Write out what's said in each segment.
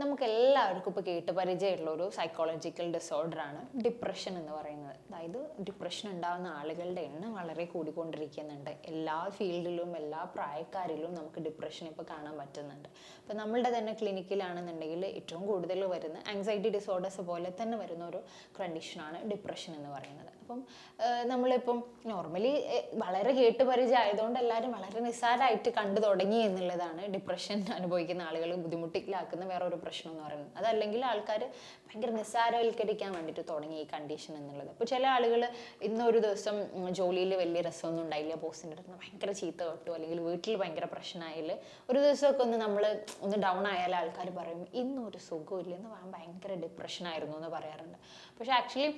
നമുക്ക് എല്ലാവർക്കും ഇപ്പോൾ കേട്ട് പരിചയമുള്ള ഒരു സൈക്കോളജിക്കൽ ഡിസോർഡറാണ് ഡിപ്രഷൻ എന്ന് പറയുന്നത്. അതായത് ഡിപ്രഷൻ ഉണ്ടാകുന്ന ആളുകളുടെ എണ്ണം വളരെ കൂടിക്കൊണ്ടിരിക്കുന്നുണ്ട്. എല്ലാ ഫീൽഡിലും എല്ലാ പ്രായക്കാരിലും നമുക്ക് ഡിപ്രഷൻ ഇപ്പോൾ കാണാൻ പറ്റുന്നുണ്ട്. ഇപ്പോൾ നമ്മളുടെ തന്നെ ക്ലിനിക്കിലാണെന്നുണ്ടെങ്കിൽ ഏറ്റവും കൂടുതൽ വരുന്ന ആങ്സൈറ്റി ഡിസോർഡേഴ്സ് പോലെ തന്നെ വരുന്ന ഒരു കണ്ടീഷനാണ് ഡിപ്രഷൻ എന്ന് പറയുന്നത്. അപ്പം നമ്മളിപ്പം നോർമലി വളരെ കേട്ട് പരിചയം ആയതുകൊണ്ട് എല്ലാവരും വളരെ നിസ്സാരമായിട്ട് കണ്ടു തുടങ്ങി എന്നുള്ളതാണ് ഡിപ്രഷൻ അനുഭവിക്കുന്ന ആളുകൾ ബുദ്ധിമുട്ടിലാക്കുന്ന വേറൊരു പ്രശ്നം എന്ന് പറയുന്നത്. അതല്ലെങ്കിൽ ആൾക്കാർ ഭയങ്കര നിസ്സാരവൽക്കരിക്കാൻ വേണ്ടിയിട്ട് തുടങ്ങി ഈ കണ്ടീഷൻ എന്നുള്ളത്. അപ്പോൾ ചില ആളുകൾ ഇന്നൊരു ദിവസം ജോലിയിൽ വലിയ രസമൊന്നും ഉണ്ടായില്ല ബോസിന്റെ അടുത്ത് ഭയങ്കര ചീത്ത കേട്ടു അല്ലെങ്കിൽ വീട്ടിൽ ഭയങ്കര പ്രശ്നമായില്ല ഒരു ദിവസമൊക്കെ ഒന്ന് നമ്മൾ ഒന്ന് ഡൗൺ ആയാൽ ആൾക്കാർ പറയും ഇന്നൊരു സുഖമില്ല എന്ന് പറയാൻ ഭയങ്കര ഡിപ്രഷൻ ആയിരുന്നു എന്ന് പറയാറുണ്ട്. പക്ഷെ ആക്ച്വലി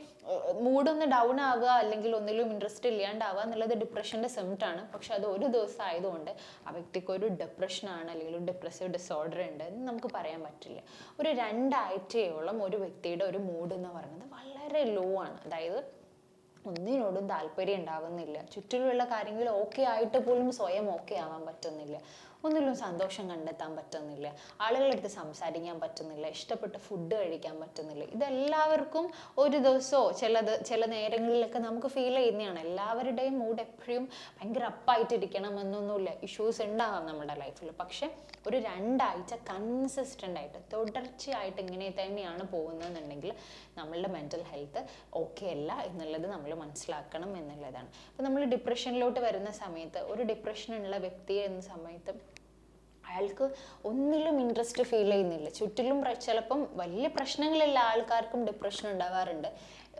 മൂഡൊന്ന് ഡൗൺ ആവുക അല്ലെങ്കിൽ ഒന്നിലും ഇൻട്രസ്റ്റ് ഇല്ലാണ്ടാവുക എന്നുള്ളത് ഡിപ്രഷന്റെ സിംറ്റാണ് പക്ഷെ അത് ഒരു ദിവസം ആയതുകൊണ്ട് ആ വ്യക്തിക്ക് ഒരു ഡിപ്രഷനാണ് അല്ലെങ്കിൽ ഒരു ഡിപ്രസീവ് ഡിസോർഡർ ഉണ്ട് എന്ന് നമുക്ക് പറയാൻ പറ്റില്ല. ഒരു രണ്ടാഴ്ചയോളം ഒരു വ്യക്തിയുടെ ഒരു മൂഡ് എന്ന് പറയുന്നത് വളരെ ലോ ആണ്. അതായത് ഒന്നിനോടും താല്പര്യം ഉണ്ടാവുന്നില്ല ചുറ്റിലുള്ള കാര്യങ്ങൾ ഓക്കെ ആയിട്ട് പോലും സ്വയം ഓക്കെ ആവാൻ പറ്റുന്നില്ല. ഒന്നിലും സന്തോഷം കണ്ടെത്താൻ പറ്റുന്നില്ല. ആളുകളുടെ അടുത്ത് സംസാരിക്കാൻ പറ്റുന്നില്ല. ഇഷ്ടപ്പെട്ട ഫുഡ് കഴിക്കാൻ പറ്റുന്നില്ല. ഇതെല്ലാവർക്കും ഒരു ദിവസമോ ചിലത് ചില നേരങ്ങളിലൊക്കെ നമുക്ക് ഫീൽ ചെയ്യുന്നതാണ്. എല്ലാവരുടെയും മൂഡ് എപ്പോഴും ഭയങ്കര അപ്പായിട്ടിരിക്കണം എന്നൊന്നുമില്ല. ഇഷ്യൂസ് ഉണ്ടാവാം നമ്മുടെ ലൈഫിൽ പക്ഷെ ഒരു രണ്ടാഴ്ച കൺസിസ്റ്റന്റ് ആയിട്ട് തുടർച്ചയായിട്ട് ഇങ്ങനെ തന്നെയാണ് പോകുന്നതെന്നുണ്ടെങ്കിൽ നമ്മളുടെ മെന്റൽ ഹെൽത്ത് ഓക്കെ അല്ല എന്നുള്ളത് നമ്മൾ മനസ്സിലാക്കണം എന്നുള്ളതാണ്. അപ്പോൾ നമ്മൾ ഡിപ്രഷനിലോട്ട് വരുന്ന സമയത്ത് ഒരു ഡിപ്രഷനുള്ള വ്യക്തിയെ എന്ന സമയത്ത് അയാൾക്ക് ഒന്നിലും ഇൻട്രസ്റ്റ് ഫീൽ ചെയ്യുന്നില്ല. ചുറ്റിലും ചിലപ്പം വലിയ പ്രശ്നങ്ങളില്ല ആൾക്കാർക്കും ഡിപ്രഷൻ ഉണ്ടാവാറുണ്ട്.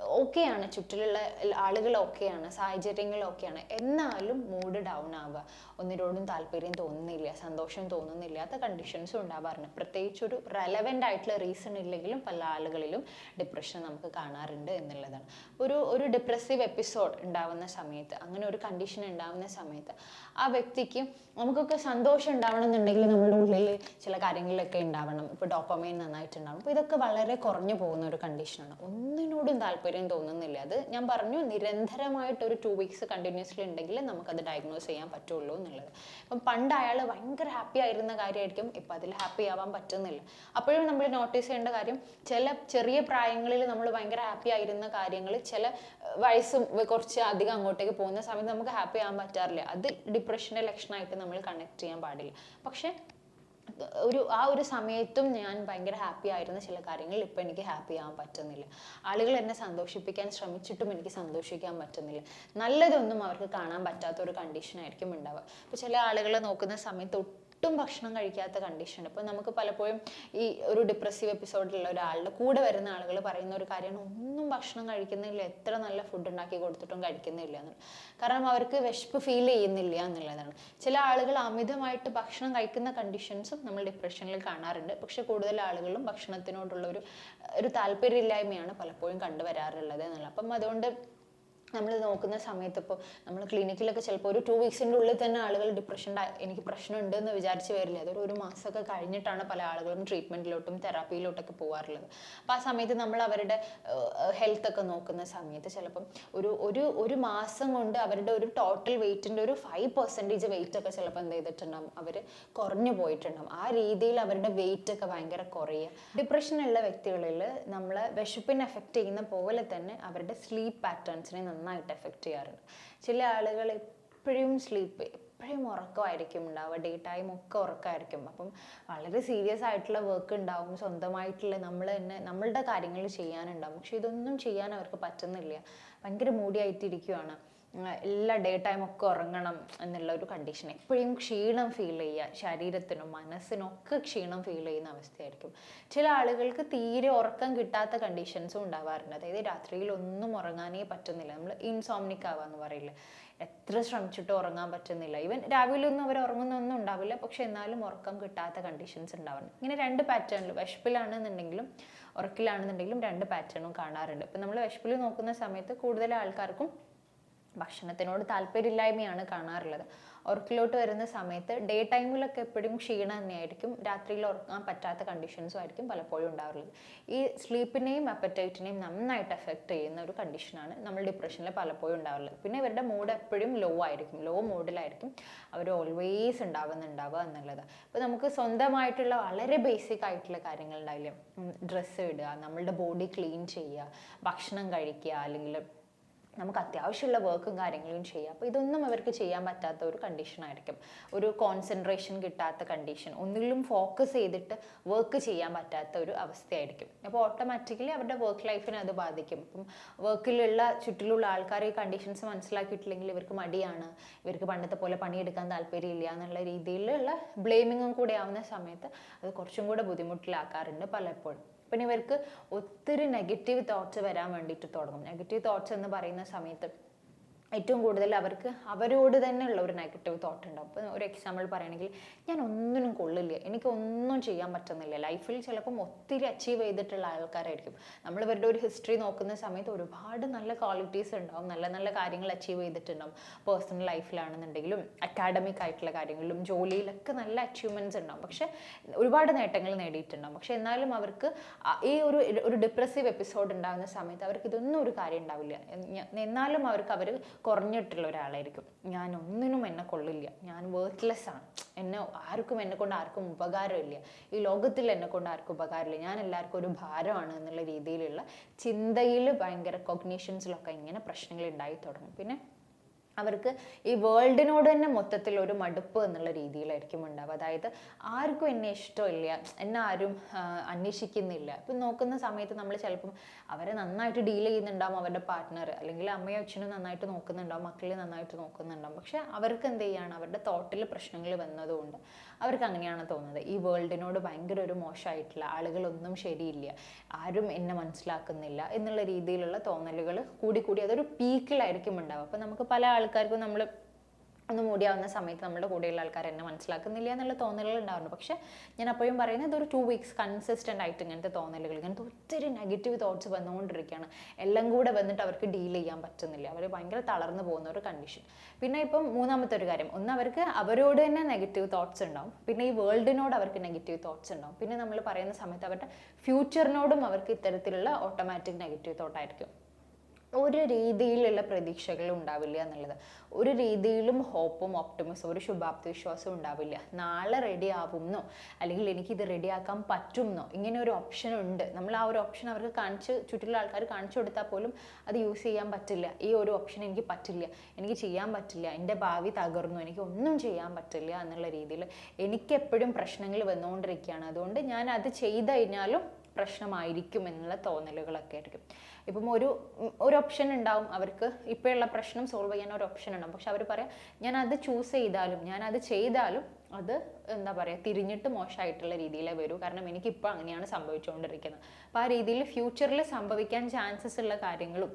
ഓക്കെയാണ് ചുറ്റിലുള്ള ആളുകൾ ഓക്കെയാണ് സാഹചര്യങ്ങൾ ഓക്കെയാണ്. എന്നാലും മൂഡ് ഡൗൺ ആവുക. ഒന്നിനോടും താല്പര്യം തോന്നുന്നില്ല സന്തോഷം തോന്നുന്നില്ലാത്ത കണ്ടീഷൻസും ഉണ്ടാവാറുണ്ട് പ്രത്യേകിച്ച് ഒരു റെലവെന്റ് ആയിട്ടുള്ള റീസൺ ഇല്ലെങ്കിലും പല ആളുകളിലും ഡിപ്രഷൻ നമുക്ക് കാണാറുണ്ട് എന്നുള്ളതാണ്. ഒരു ഒരു ഡിപ്രസീവ് എപ്പിസോഡ് ഉണ്ടാവുന്ന സമയത്ത് അങ്ങനെ ഒരു കണ്ടീഷൻ ഉണ്ടാവുന്ന സമയത്ത് ആ വ്യക്തിക്ക് നമുക്കൊക്കെ സന്തോഷം ഉണ്ടാവണം എന്നുണ്ടെങ്കിൽ നമ്മുടെ ഉള്ളിൽ ചില കാര്യങ്ങളിലൊക്കെ ഉണ്ടാവണം. ഇപ്പോൾ ഡോപ്പമൈൻ നന്നായിട്ട് ഉണ്ടാവണം അപ്പോൾ ഇതൊക്കെ വളരെ കുറഞ്ഞു പോകുന്ന ഒരു കണ്ടീഷനാണ് ഒന്നിനോടും താല്പര്യം തോന്നുന്നില്ല. അത് ഞാൻ പറഞ്ഞു നിരന്തരമായിട്ട് ഒരു ടു വീക്സ് കണ്ടിന്യൂസ്ലി ഉണ്ടെങ്കിൽ നമുക്കത് ഡയഗ്നോസ് ചെയ്യാൻ പറ്റുള്ളൂ എന്നുള്ളത്. അപ്പം പണ്ട് അയാൾ ഭയങ്കര ഹാപ്പി ആയിരുന്ന കാര്യമായിരിക്കും ഇപ്പം അതിൽ ഹാപ്പി ആവാൻ പറ്റുന്നില്ല. അപ്പോഴും നമ്മൾ നോട്ടീസ് ചെയ്യേണ്ട കാര്യം ചില ചെറിയ പ്രായങ്ങളിൽ നമ്മൾ ഭയങ്കര ഹാപ്പി ആയിരുന്ന കാര്യങ്ങൾ ചില വയസ്സും കുറച്ച് അധികം അങ്ങോട്ടേക്ക് പോകുന്ന സമയത്ത് നമുക്ക് ഹാപ്പി ആവാൻ പറ്റാറില്ല. അത് ഡിപ്രഷന്റെ ലക്ഷണമായിട്ട് നമ്മൾ കണക്ട് ചെയ്യാൻ പാടില്ല. പക്ഷേ ഒരു ആ ഒരു സമയത്തും ഞാൻ ഭയങ്കര ഹാപ്പി ആയിരുന്ന ചില കാര്യങ്ങൾ ഇപ്പം എനിക്ക് ഹാപ്പി ആവാൻ പറ്റുന്നില്ല. ആളുകൾ എന്നെ സന്തോഷിപ്പിക്കാൻ ശ്രമിച്ചിട്ടും എനിക്ക് സന്തോഷിക്കാൻ പറ്റുന്നില്ല. നല്ലതൊന്നും അവർക്ക് കാണാൻ പറ്റാത്ത ഒരു കണ്ടീഷൻ ആയിരിക്കും ഉണ്ടാവുക. അപ്പോൾ ചില ആളുകളെ നോക്കുന്ന സമയത്ത് ഒട്ടും ഭക്ഷണം കഴിക്കാത്ത കണ്ടീഷൻ ഇപ്പം നമുക്ക് പലപ്പോഴും ഈ ഒരു ഡിപ്രസീവ് എപ്പിസോഡിലുള്ള ഒരാളുടെ കൂടെ വരുന്ന ആളുകൾ പറയുന്ന ഒരു കാര്യമാണ് ഒന്നും ഭക്ഷണം കഴിക്കുന്നില്ല എത്ര നല്ല ഫുഡ് ഉണ്ടാക്കി കൊടുത്തിട്ടും കഴിക്കുന്നില്ല എന്നുള്ളത് കാരണം അവർക്ക് വിശപ്പ് ഫീൽ ചെയ്യുന്നില്ല എന്നുള്ളതാണ്. ചില ആളുകൾ അമിതമായിട്ട് ഭക്ഷണം കഴിക്കുന്ന കണ്ടീഷൻസും നമ്മൾ ഡിപ്രഷനിൽ കാണാറുണ്ട്. പക്ഷെ കൂടുതൽ ആളുകളും ഭക്ഷണത്തിനോടുള്ള ഒരു ഒരു താല്പര്യമില്ലായ്മയാണ് പലപ്പോഴും കണ്ടുവരാറുള്ളത് എന്നുള്ളത്. അപ്പം അതുകൊണ്ട് നമ്മൾ നോക്കുന്ന സമയത്ത് ഇപ്പോൾ നമ്മൾ ക്ലിനിക്കിലൊക്കെ ചിലപ്പോൾ ഒരു ടു വീക്സിന്റെ ഉള്ളിൽ തന്നെ ആളുകൾ ഡിപ്രഷൻ എനിക്ക് പ്രശ്നമുണ്ട് എന്ന് വിചാരിച്ച് വരില്ല. അതൊരു ഒരു മാസമൊക്കെ കഴിഞ്ഞിട്ടാണ് പല ആളുകളും ട്രീറ്റ്മെന്റിലോട്ടും തെറാപ്പിയിലോട്ടൊക്കെ പോകാറുള്ളത് അപ്പോൾ ആ സമയത്ത് നമ്മൾ അവരുടെ ഹെൽത്ത് ഒക്കെ നോക്കുന്ന സമയത്ത് ചിലപ്പം ഒരു ഒരു ഒരു മാസം കൊണ്ട് അവരുടെ ഒരു ടോട്ടൽ വെയിറ്റിന്റെ ഒരു ഫൈവ് പെർസെന്റേജ് വെയിറ്റ് ഒക്കെ ചിലപ്പോൾ എന്ത് ചെയ്തിട്ടുണ്ടാകും അവർ കുറഞ്ഞു പോയിട്ടുണ്ടാകും ആ രീതിയിൽ അവരുടെ വെയിറ്റ് ഒക്കെ ഭയങ്കര കുറയുക. ഡിപ്രഷനുള്ള വ്യക്തികളിൽ നമ്മൾ വിശപ്പിനെ എഫക്റ്റ് ചെയ്യുന്ന പോലെ തന്നെ അവരുടെ സ്ലീപ്പ് പാറ്റേൺസിനെ നന്നായിട്ട് എഫക്റ്റ് ചെയ്യാറുണ്ട്. ചില ആളുകൾ എപ്പോഴും സ്ലീപ്പ് എപ്പോഴും ഉറക്കമായിരിക്കും ഉണ്ടാവുക. ഡേ ടൈം ഒക്കെ ഉറക്കമായിരിക്കും. അപ്പം വളരെ സീരിയസ് ആയിട്ടുള്ള വർക്ക് ഉണ്ടാവും. സ്വന്തമായിട്ടുള്ള നമ്മൾ തന്നെ നമ്മളുടെ കാര്യങ്ങൾ ചെയ്യാനുണ്ടാവും. പക്ഷെ ഇതൊന്നും ചെയ്യാൻ അവർക്ക് പറ്റുന്നില്ല. ഭയങ്കര മൂടിയായിട്ടിരിക്കുവാണ്. ഉം, എല്ലാ ഡേ ടൈം ഒക്കെ ഉറങ്ങണം എന്നുള്ള ഒരു കണ്ടീഷൻ എപ്പോഴും ക്ഷീണം ഫീൽ ചെയ്യുക. ശരീരത്തിനും മനസ്സിനും ഒക്കെ ക്ഷീണം ഫീൽ ചെയ്യുന്ന അവസ്ഥയായിരിക്കും. ചില ആളുകൾക്ക് തീരെ ഉറക്കം കിട്ടാത്ത കണ്ടീഷൻസും ഉണ്ടാവാറുണ്ട്. അതായത് രാത്രിയിൽ ഒന്നും ഉറങ്ങാനേ പറ്റുന്നില്ല. നമ്മൾ ഇൻസോംനിക് ആവാന്ന് പറയില്ല. എത്ര ശ്രമിച്ചിട്ട് ഉറങ്ങാൻ പറ്റുന്നില്ല. ഈവൻ രാവിലെ ഒന്നും അവർ ഉറങ്ങുന്നൊന്നും ഉണ്ടാവില്ല. പക്ഷെ എന്നാലും ഉറക്കം കിട്ടാത്ത കണ്ടീഷൻസ് ഉണ്ടാവണം ഇങ്ങനെ രണ്ട് പാറ്റേണിൽ വിശപ്പിലാണെന്നുണ്ടെങ്കിലും ഉറക്കിലാണെന്നുണ്ടെങ്കിലും രണ്ട് പാറ്റേണും കാണാറുണ്ട്. ഇപ്പം നമ്മൾ വിശപ്പിൽ നോക്കുന്ന സമയത്ത് കൂടുതൽ ആൾക്കാർക്കും ഭക്ഷണത്തിനോട് താല്പര്യമില്ലായ്മയാണ് കാണാറുള്ളത്. ഉറക്കിലോട്ട് വരുന്ന സമയത്ത് ഡേ ടൈമിലൊക്കെ എപ്പോഴും ക്ഷീണം തന്നെയായിരിക്കും. രാത്രിയിൽ ഉറക്കാൻ പറ്റാത്ത കണ്ടീഷൻസും ആയിരിക്കും പലപ്പോഴും ഉണ്ടാവുള്ളത് ഈ സ്ലീപ്പിനെയും അപ്പറ്റൈറ്റിനെയും നന്നായിട്ട് എഫക്റ്റ് ചെയ്യുന്ന ഒരു കണ്ടീഷനാണ് നമ്മൾ ഡിപ്രഷനിൽ പലപ്പോഴും ഉണ്ടാവുള്ളത് പിന്നെ ഇവരുടെ മൂഡ് എപ്പോഴും ലോ ആയിരിക്കും. ലോ മൂഡിലായിരിക്കും അവർ ഓൾവേസ് ഉണ്ടാവുന്നുണ്ടാവുക എന്നുള്ളത്. അപ്പോൾ നമുക്ക് സ്വന്തമായിട്ടുള്ള വളരെ ബേസിക് ആയിട്ടുള്ള കാര്യങ്ങൾ ഉണ്ടാവില്ലേ ഡ്രസ്സ് ഇടുക നമ്മളുടെ ബോഡി ക്ലീൻ ചെയ്യുക ഭക്ഷണം കഴിക്കുക അല്ലെങ്കിൽ നമുക്ക് അത്യാവശ്യമുള്ള വർക്കും കാര്യങ്ങളും ചെയ്യാം. അപ്പോൾ ഇതൊന്നും അവർക്ക് ചെയ്യാൻ പറ്റാത്ത ഒരു കണ്ടീഷൻ ആയിരിക്കും. ഒരു കോൺസെൻട്രേഷൻ കിട്ടാത്ത കണ്ടീഷൻ ഒന്നിലും ഫോക്കസ് ചെയ്തിട്ട് വർക്ക് ചെയ്യാൻ പറ്റാത്ത ഒരു അവസ്ഥയായിരിക്കും. അപ്പോൾ ഓട്ടോമാറ്റിക്കലി അവരുടെ വർക്ക് ലൈഫിനെ അത് ബാധിക്കും. ഇപ്പം വർക്കിലുള്ള ചുറ്റിലുള്ള ആൾക്കാർ ഈ കണ്ടീഷൻസ് മനസ്സിലാക്കിയിട്ടില്ലെങ്കിൽ ഇവർക്ക് മടിയാണ്. ഇവർക്ക് പണ്ടത്തെ പോലെ പണിയെടുക്കാൻ താല്പര്യമില്ല എന്നുള്ള രീതിയിലുള്ള ബ്ലെയിമിങ്ങും കൂടെ ആവുന്ന സമയത്ത് അത് കുറച്ചും കൂടെ ബുദ്ധിമുട്ടിലാക്കാറുണ്ട് പലപ്പോഴും. പിന്നെ ഇവർക്ക് ഒത്തിരി നെഗറ്റീവ് തോട്ട്സ് വരാൻ വേണ്ടിയിട്ട് തുടങ്ങും. നെഗറ്റീവ് തോട്ട്സ് എന്ന് പറയുന്ന സമയത്ത് ഏറ്റവും കൂടുതൽ അവർക്ക് അവരോട് തന്നെ ഉള്ള ഒരു നെഗറ്റീവ് തോട്ട് ഉണ്ടാവും അപ്പോൾ ഒരു എക്സാമ്പിൾ പറയുകയാണെങ്കിൽ ഞാൻ ഒന്നിനും കൊള്ളില്ല. എനിക്ക് ഒന്നും ചെയ്യാൻ പറ്റുന്നില്ല. ലൈഫിൽ ചിലപ്പം ഒത്തിരി അച്ചീവ് ചെയ്തിട്ടുള്ള ആൾക്കാരായിരിക്കും. നമ്മൾ ഇവരുടെ ഒരു ഹിസ്റ്ററി നോക്കുന്ന സമയത്ത് ഒരുപാട് നല്ല ക്വാളിറ്റീസ് ഉണ്ടാവും. നല്ല നല്ല കാര്യങ്ങൾ അച്ചീവ് ചെയ്തിട്ടുണ്ടാവും. പേഴ്സണൽ ലൈഫിലാണെന്നുണ്ടെങ്കിലും അക്കാഡമിക് ആയിട്ടുള്ള കാര്യങ്ങളിലും ജോലിയിലൊക്കെ നല്ല അച്ചീവ്മെന്റ്സ് ഉണ്ടാവും. പക്ഷേ ഒരുപാട് നേട്ടങ്ങൾ നേടിയിട്ടുണ്ടാവും. പക്ഷേ എന്നാലും അവർക്ക് ഈ ഒരു ഒരു ഡിപ്രസീവ് എപ്പിസോഡ് ഉണ്ടാകുന്ന സമയത്ത് അവർക്ക് ഇതൊന്നും ഒരു കാര്യം ഉണ്ടാവില്ല. എന്നാലും അവർക്ക് അവർ കുറഞ്ഞിട്ടുള്ള ഒരാളായിരിക്കും. ഞാൻ ഒന്നിനും എന്നെ കൊള്ളില്ല. ഞാൻ വേർത്ത്ലെസ് ആണ്. എന്നെ ആർക്കും എന്നെ കൊണ്ട് ആർക്കും ഉപകാരമില്ല. ഈ ലോകത്തിൽ എന്നെ കൊണ്ട് ആർക്കും ഉപകാരമില്ല. ഞാൻ എല്ലാവർക്കും ഒരു ഭാരമാണ് എന്നുള്ള രീതിയിലുള്ള ചിന്തയിൽ ഭയങ്കര കൊഗ്നീഷൻസിലൊക്കെ ഇങ്ങനെ പ്രശ്നങ്ങൾ ഉണ്ടായി തുടങ്ങും. പിന്നെ അവർക്ക് ഈ വേൾഡിനോട് തന്നെ മൊത്തത്തിൽ ഒരു മടുപ്പ് എന്നുള്ള രീതിയിലായിരിക്കും ഉണ്ടാവുക. അതായത് ആർക്കും എന്നെ ഇഷ്ടമില്ല എന്നെ ആരും അന്വേഷിക്കുന്നില്ല. ഇപ്പം നോക്കുന്ന സമയത്ത് നമ്മൾ ചിലപ്പം അവരെ നന്നായിട്ട് ഡീൽ ചെയ്യുന്നുണ്ടാവും അവരുടെ പാർട്ട്ണർ അല്ലെങ്കിൽ അമ്മയോ അച്ഛനും നന്നായിട്ട് നോക്കുന്നുണ്ടാവും മക്കളെ നന്നായിട്ട് നോക്കുന്നുണ്ടാവും. പക്ഷെ അവർക്ക് എന്ത് ചെയ്യാണ്? അവരുടെ തോട്ടിൽ പ്രശ്നങ്ങൾ വന്നതുകൊണ്ട് അവർക്ക് അങ്ങനെയാണ് തോന്നുന്നത്. ഈ വേൾഡിനോട് ഭയങ്കര ഒരു മോശമായിട്ടുള്ള ആളുകളൊന്നും ശരിയില്ല. ആരും എന്നെ മനസ്സിലാക്കുന്നില്ല എന്നുള്ള രീതിയിലുള്ള തോന്നലുകൾ കൂടി കൂടി അതൊരു പീക്കിലായിരിക്കും ഉണ്ടാവുക. അപ്പം നമുക്ക് പല ആൾക്കാർക്കും നമ്മൾ ഒന്ന് മൂടിയാവുന്ന സമയത്ത് നമ്മുടെ കൂടെയുള്ള ആൾക്കാർ എന്നെ മനസ്സിലാക്കുന്നില്ല എന്നുള്ള തോന്നലുകൾ ഉണ്ടാവുന്നു പക്ഷേ ഞാൻ അപ്പോഴും പറയുന്നത് ഇതൊരു ടു വീക്സ് കൺസിസ്റ്റന്റ് ആയിട്ട് ഇങ്ങനത്തെ തോന്നലുകൾ ഇങ്ങനത്തെ ഒത്തിരി നെഗറ്റീവ് തോട്ട്സ് വന്നുകൊണ്ടിരിക്കുകയാണ്. എല്ലാം കൂടെ വന്നിട്ട് അവർക്ക് ഡീൽ ചെയ്യാൻ പറ്റുന്നില്ല. അവർ ഭയങ്കര തളർന്നു പോകുന്ന ഒരു കണ്ടീഷൻ പിന്നെ ഇപ്പം മൂന്നാമത്തെ ഒരു കാര്യം. ഒന്ന് അവർക്ക് അവരോട് തന്നെ നെഗറ്റീവ് തോട്ട്സ് ഉണ്ടാവും. പിന്നെ ഈ വേൾഡിനോട് അവർക്ക് നെഗറ്റീവ് തോട്ട്സ് ഉണ്ടാവും. പിന്നെ നമ്മൾ പറയുന്ന സമയത്ത് അവരുടെ ഫ്യൂച്ചറിനോടും അവർക്ക് ഇത്തരത്തിലുള്ള ഓട്ടോമാറ്റിക് നെഗറ്റീവ് തോട്ടായിരിക്കും ഒരു രീതിയിലുള്ള പ്രതീക്ഷകളും ഉണ്ടാവില്ല എന്നുള്ളത്. ഒരു രീതിയിലും ഹോപ്പും ഓപ്റ്റിമിസും ഒരു ശുഭാപ്തി വിശ്വാസവും ഉണ്ടാവില്ല. നാളെ റെഡി ആവുമെന്നോ അല്ലെങ്കിൽ എനിക്കിത് റെഡിയാക്കാൻ പറ്റുമെന്നോ ഇങ്ങനെ ഒരു ഓപ്ഷൻ ഉണ്ട്. നമ്മൾ ആ ഒരു ഓപ്ഷൻ അവർക്ക് കാണിച്ച് ചുറ്റിലുള്ള ആൾക്കാർ കാണിച്ചു കൊടുത്താൽ പോലും അത് യൂസ് ചെയ്യാൻ പറ്റില്ല. ഈ ഒരു ഓപ്ഷൻ എനിക്ക് പറ്റില്ല. എനിക്ക് ചെയ്യാൻ പറ്റില്ല. എന്റെ ഭാവി തകർന്നു. എനിക്ക് ഒന്നും ചെയ്യാൻ പറ്റില്ല എന്നുള്ള രീതിയിൽ എനിക്കെപ്പോഴും പ്രശ്നങ്ങൾ വന്നുകൊണ്ടിരിക്കുകയാണ്. അതുകൊണ്ട് ഞാൻ അത് ചെയ്ത് കഴിഞ്ഞാലും പ്രശ്നമായിരിക്കും എന്നുള്ള തോന്നലുകളൊക്കെ ആയിരിക്കും. ഇപ്പം ഒരു ഒരു ഓപ്ഷൻ ഉണ്ടാവും. അവർക്ക് ഇപ്പോഴുള്ള പ്രശ്നം സോൾവ് ചെയ്യാൻ ഒരു ഓപ്ഷൻ ഉണ്ടാവും. പക്ഷെ അവർ പറയാം ഞാൻ അത് ചൂസ് ചെയ്താലും ഞാൻ അത് ചെയ്താലും അത് എന്താ പറയുക തിരിഞ്ഞിട്ട് മോശമായിട്ടുള്ള രീതിയിലേ വരൂ. കാരണം എനിക്കിപ്പോൾ അങ്ങനെയാണ് സംഭവിച്ചുകൊണ്ടിരിക്കുന്നത്. അപ്പോൾ ആ രീതിയിൽ ഫ്യൂച്ചറിൽ സംഭവിക്കാൻ ചാൻസസ് ഉള്ള കാര്യങ്ങളും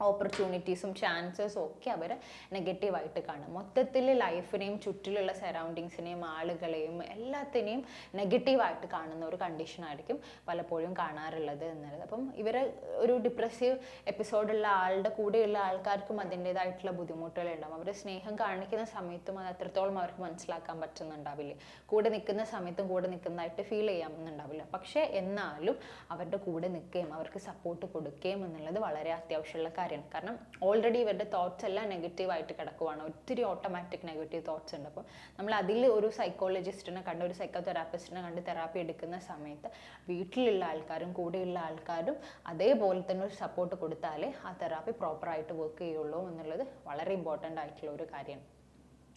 ഓപ്പർച്യൂണിറ്റീസും ചാൻസസും ഒക്കെ അവർ നെഗറ്റീവായിട്ട് കാണും. മൊത്തത്തിൽ ലൈഫിനെയും ചുറ്റിലുള്ള സറൗണ്ടിങ്സിനെയും ആളുകളെയും എല്ലാത്തിനെയും നെഗറ്റീവായിട്ട് കാണുന്ന ഒരു കണ്ടീഷനായിരിക്കും പലപ്പോഴും കാണാറുള്ളത് എന്നുള്ളത്. അപ്പം ഇവർ ഒരു ഡിപ്രസീവ് എപ്പിസോഡുള്ള ആളുടെ കൂടെയുള്ള ആൾക്കാർക്കും അതിന്റെതായിട്ടുള്ള ബുദ്ധിമുട്ടുകൾ ഉണ്ടാവും അവർ സ്നേഹം കാണിക്കുന്ന സമയത്തും അത് അത്രത്തോളം അവർക്ക് മനസ്സിലാക്കാൻ പറ്റുന്നുണ്ടാവില്ല? കൂടെ നിൽക്കുന്ന സമയത്തും കൂടെ നിൽക്കുന്നതായിട്ട് ഫീൽ ചെയ്യാമെന്നുണ്ടാവില്ല. പക്ഷേ എന്നാലും അവരുടെ കൂടെ നിൽക്കുകയും അവർക്ക് സപ്പോർട്ട് കൊടുക്കുകയും എന്നുള്ളത് വളരെ അത്യാവശ്യമുള്ള കാര്യമാണ്. കാരണം ഓൾറെഡി ഇവരുടെ തോട്ട്സ് എല്ലാം നെഗറ്റീവായിട്ട് കിടക്കുവാണ്. ഒത്തിരി ഓട്ടോമാറ്റിക് നെഗറ്റീവ് തോട്ട്സ് ഉണ്ട്. അപ്പോൾ നമ്മൾ അതിൽ ഒരു സൈക്കോളജിസ്റ്റിനെ കണ്ട് ഒരു സൈക്കോ തെറാപ്പിസ്റ്റിനെ കണ്ട് തെറാപ്പി എടുക്കുന്ന സമയത്ത് വീട്ടിലുള്ള ആൾക്കാരും കൂടെയുള്ള ആൾക്കാരും അതേപോലെ തന്നെ ഒരു സപ്പോർട്ട് കൊടുത്താലേ ആ തെറാപ്പി പ്രോപ്പറായിട്ട് വർക്ക് ചെയ്യുള്ളൂ എന്നുള്ളത് വളരെ ഇമ്പോർട്ടന്റ് ആയിട്ടുള്ള ഒരു കാര്യമാണ്.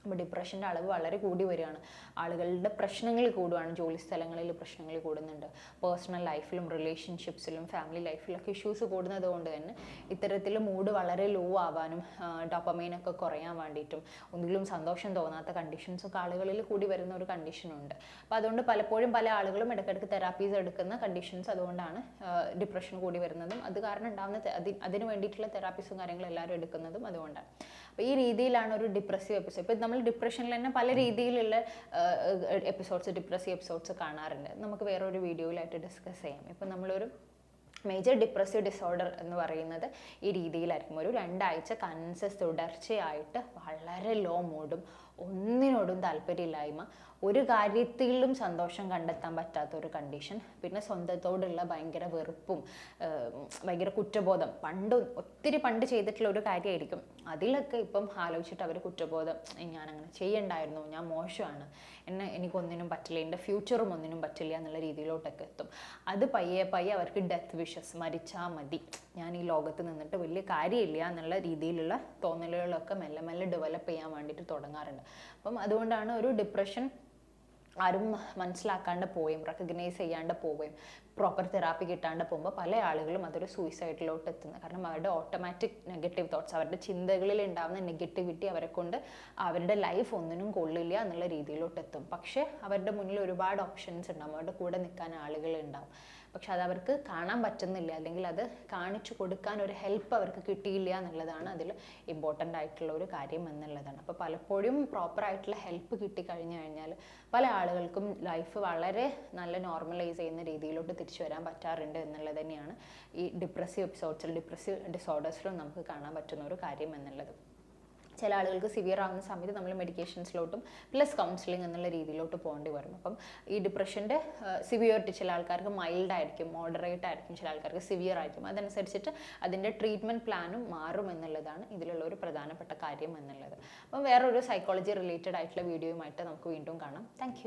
അപ്പോൾ ഡിപ്രഷന്റെ അളവ് വളരെ കൂടി വരികയാണ്. ആളുകളുടെ പ്രശ്നങ്ങൾ കൂടുകയാണ് ജോലി സ്ഥലങ്ങളിൽ പ്രശ്നങ്ങൾ കൂടുന്നുണ്ട്. പേഴ്സണൽ ലൈഫിലും റിലേഷൻഷിപ്സിലും ഫാമിലി ലൈഫിലൊക്കെ ഇഷ്യൂസ് കൂടുന്നത് കൊണ്ട് തന്നെ ഇത്തരത്തിൽ മൂഡ് വളരെ ലോ ആവാനും ഡോപ്പമൈനൊക്കെ കുറയാൻ വേണ്ടിയിട്ടും ഒന്നിലും സന്തോഷം തോന്നാത്ത കണ്ടീഷൻസൊക്കെ ആളുകളിൽ കൂടി വരുന്ന ഒരു കണ്ടീഷനുണ്ട് അപ്പോൾ അതുകൊണ്ട് പലപ്പോഴും പല ആളുകളും ഇടയ്ക്കിടയ്ക്ക് തെറാപ്പീസ് എടുക്കുന്ന കണ്ടീഷൻസ് അതുകൊണ്ടാണ് ഡിപ്രഷൻ കൂടി വരുന്നതും അത് കാരണം ഉണ്ടാകുന്ന അതിന് വേണ്ടിയിട്ടുള്ള തെറാപ്പീസും കാര്യങ്ങളും എല്ലാവരും എടുക്കുന്നതും അതുകൊണ്ടാണ്. അപ്പോൾ ഈ രീതിയിലാണ് ഒരു ഡിപ്രസീവ് എപ്പിസോഡ് ഇപ്പോൾ നമ്മൾ ഡിപ്രഷനിൽ തന്നെ പല രീതിയിലുള്ള എപ്പിസോഡ്സ് ഡിപ്രസീവ് എപ്പിസോഡ്സ് കാണാറുണ്ട്. നമുക്ക് വേറൊരു വീഡിയോയിലായിട്ട് ഡിസ്കസ് ചെയ്യാം. ഇപ്പം നമ്മളൊരു മേജർ ഡിപ്രസീവ് ഡിസോർഡർ എന്ന് പറയുന്നത് ഈ രീതിയിലായിരിക്കും. ഒരു രണ്ടാഴ്ച കൺസസ് തുടർച്ചയായിട്ട് വളരെ ലോ മൂഡും ഒന്നിനോടും താല്പര്യമില്ലായ്മ ഒരു കാര്യത്തിലും സന്തോഷം കണ്ടെത്താൻ പറ്റാത്ത ഒരു കണ്ടീഷൻ പിന്നെ സ്വന്തത്തോടുള്ള ഭയങ്കര വെറുപ്പും ഭയങ്കര കുറ്റബോധം. പണ്ട് ഒത്തിരി പണ്ട് ചെയ്തിട്ടുള്ള ഒരു കാര്യമായിരിക്കും. അതിലൊക്കെ ഇപ്പം ആലോചിച്ചിട്ട് അവർ കുറ്റബോധം ഞാൻ അങ്ങനെ ചെയ്യണ്ടായിരുന്നു ഞാൻ മോശമാണ് എന്നെ എനിക്കൊന്നിനും പറ്റില്ല എന്റെ ഫ്യൂച്ചറും ഒന്നിനും പറ്റില്ല എന്നുള്ള രീതിയിലോട്ടൊക്കെ എത്തും. അത് പയ്യെ പയ്യെ അവർക്ക് ഡെത്ത് വിഷസ് മരിച്ചാൽ മതി ഞാൻ ഈ ലോകത്ത് നിന്നിട്ട് വലിയ കാര്യമില്ല എന്നുള്ള രീതിയിലുള്ള തോന്നലുകളൊക്കെ മെല്ലെ മെല്ലെ ഡെവലപ്പ് ചെയ്യാൻ വേണ്ടിയിട്ട് തുടങ്ങാറുണ്ട്. അപ്പം അതുകൊണ്ടാണ് ഒരു ഡിപ്രഷൻ ആരും മനസ്സിലാക്കാണ്ട് പോവുകയും റെക്കഗ്നൈസ് ചെയ്യാണ്ട് പോവുകയും പ്രോപ്പർ തെറാപ്പി കിട്ടാണ്ട് പോകുമ്പോൾ പല ആളുകളും അതൊരു സൂയിസൈഡിലോട്ട് എത്തുന്നത് കാരണം അവരുടെ ഓട്ടോമാറ്റിക് നെഗറ്റീവ് തോട്ട്സ് അവരുടെ ചിന്തകളിൽ ഉണ്ടാകുന്ന നെഗറ്റിവിറ്റി അവരെ കൊണ്ട് അവരുടെ ലൈഫ് ഒന്നിനും കൊള്ളില്ല എന്നുള്ള രീതിയിലോട്ട് എത്തും. പക്ഷേ അവരുടെ മുന്നിൽ ഒരുപാട് ഓപ്ഷൻസ് ഉണ്ടാവും അവരുടെ കൂടെ നിൽക്കാൻ ആളുകൾ ഉണ്ടാവും. പക്ഷെ അത് അവർക്ക് കാണാൻ പറ്റുന്നില്ല. അല്ലെങ്കിൽ അത് കാണിച്ചു കൊടുക്കാൻ ഒരു ഹെൽപ്പ് അവർക്ക് കിട്ടിയില്ല എന്നുള്ളതാണ് അതിൽ ഇമ്പോർട്ടന്റ് ആയിട്ടുള്ള ഒരു കാര്യം എന്നുള്ളതാണ്. അപ്പോൾ പലപ്പോഴും പ്രോപ്പർ ആയിട്ടുള്ള ഹെൽപ്പ് കിട്ടിക്കഴിഞ്ഞു കഴിഞ്ഞാൽ പല ആളുകൾക്കും ലൈഫ് വളരെ നല്ല നോർമലൈസ് ചെയ്യുന്ന രീതിയിലോട്ട് തിരിച്ചു വരാൻ പറ്റാറുണ്ട് എന്നുള്ളത് തന്നെയാണ് ഈ ഡിപ്രസീവ് എപ്പിസോഡ്സിൽ ഡിപ്രസീവ് ഡിസോർഡേഴ്സിലും നമുക്ക് കാണാൻ പറ്റുന്ന ഒരു കാര്യം എന്നുള്ളത്. ചില ആളുകൾക്ക് സിവിയർ ആകുന്ന സമയത്ത് നമ്മൾ മെഡിക്കേഷൻസിലോട്ടും പ്ലസ് കൗൺസിലിംഗ് എന്നുള്ള രീതിയിലോട്ട് പോകേണ്ടി വരും. അപ്പം ഈ ഡിപ്രഷന്റെ സിവിയറിറ്റി ചില ആൾക്കാർക്ക് മൈൽഡ് ആയിരിക്കും മോഡറേറ്റ് ആയിരിക്കും ചില ആൾക്കാർക്ക് സിവിയർ ആയിരിക്കും. അതനുസരിച്ചിട്ട് അതിന്റെ ട്രീറ്റ്മെന്റ് പ്ലാനും മാറും എന്നുള്ളതാണ് ഇതിലുള്ള ഒരു പ്രധാനപ്പെട്ട കാര്യം എന്നുള്ളത്. അപ്പം വേറൊരു സൈക്കോളജി റിലേറ്റഡ് ആയിട്ടുള്ള വീഡിയോയുമായിട്ട് നമുക്ക് വീണ്ടും കാണാം. താങ്ക്